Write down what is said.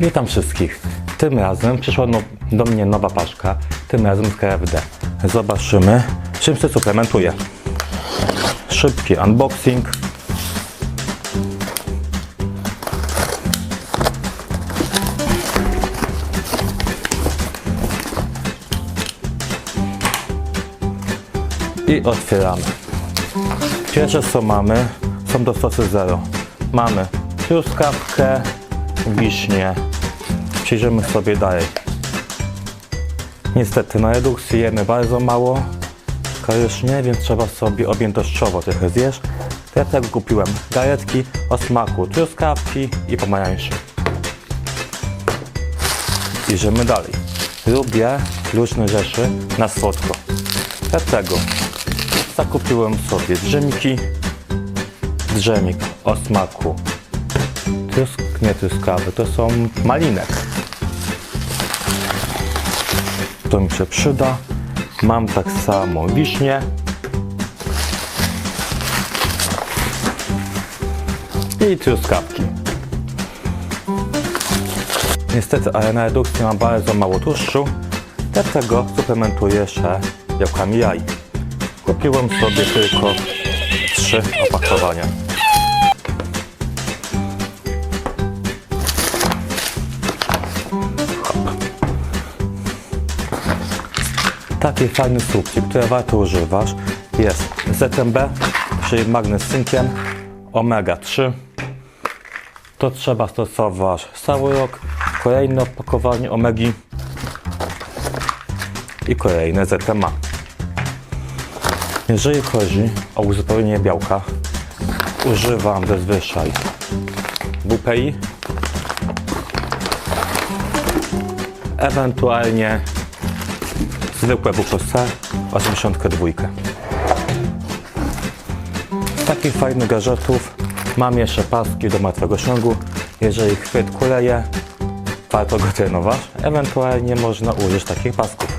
Witam wszystkich. Tym razem przyszła no, do mnie nowa paczka, tym razem z KFD. Zobaczymy, czym się suplementuje. Szybki unboxing. I otwieramy. Pierwsze co mamy, są to sosy zero. Mamy truskawkę, wiśnię. Przyjrzymy sobie dalej. Niestety na redukcji jemy bardzo mało kalorycznie, więc trzeba sobie objętościowo trochę zjeść. Dlatego kupiłem garetki o smaku truskawki i pomarańczy. Idziemy dalej. Lubię różne rzeczy na słodko. Dlatego zakupiłem sobie drzemki. Drzemik o smaku trusk, nie truskawy, to są malinek. To mi się przyda. Mam tak samo wiśnie. I truskawki. Niestety, ale na redukcji mam bardzo mało tłuszczu, dlatego suplementuję jeszcze białkami jaj. Kupiłem sobie tylko trzy opakowania. Taki fajny słupki, które warto używać jest ZMB, czyli magnes z cynkiem, omega 3. To trzeba stosować cały rok. Kolejne opakowanie omegi i kolejne ZMA. Jeżeli chodzi o uzupełnienie białka, używam zazwyczaj WPI, ewentualnie zwykłe WPC 82. Z takich fajnych gadżetów mam jeszcze paski do martwego ciągu. Jeżeli chwyt kuleje, warto go trenować. Ewentualnie można użyć takich pasków.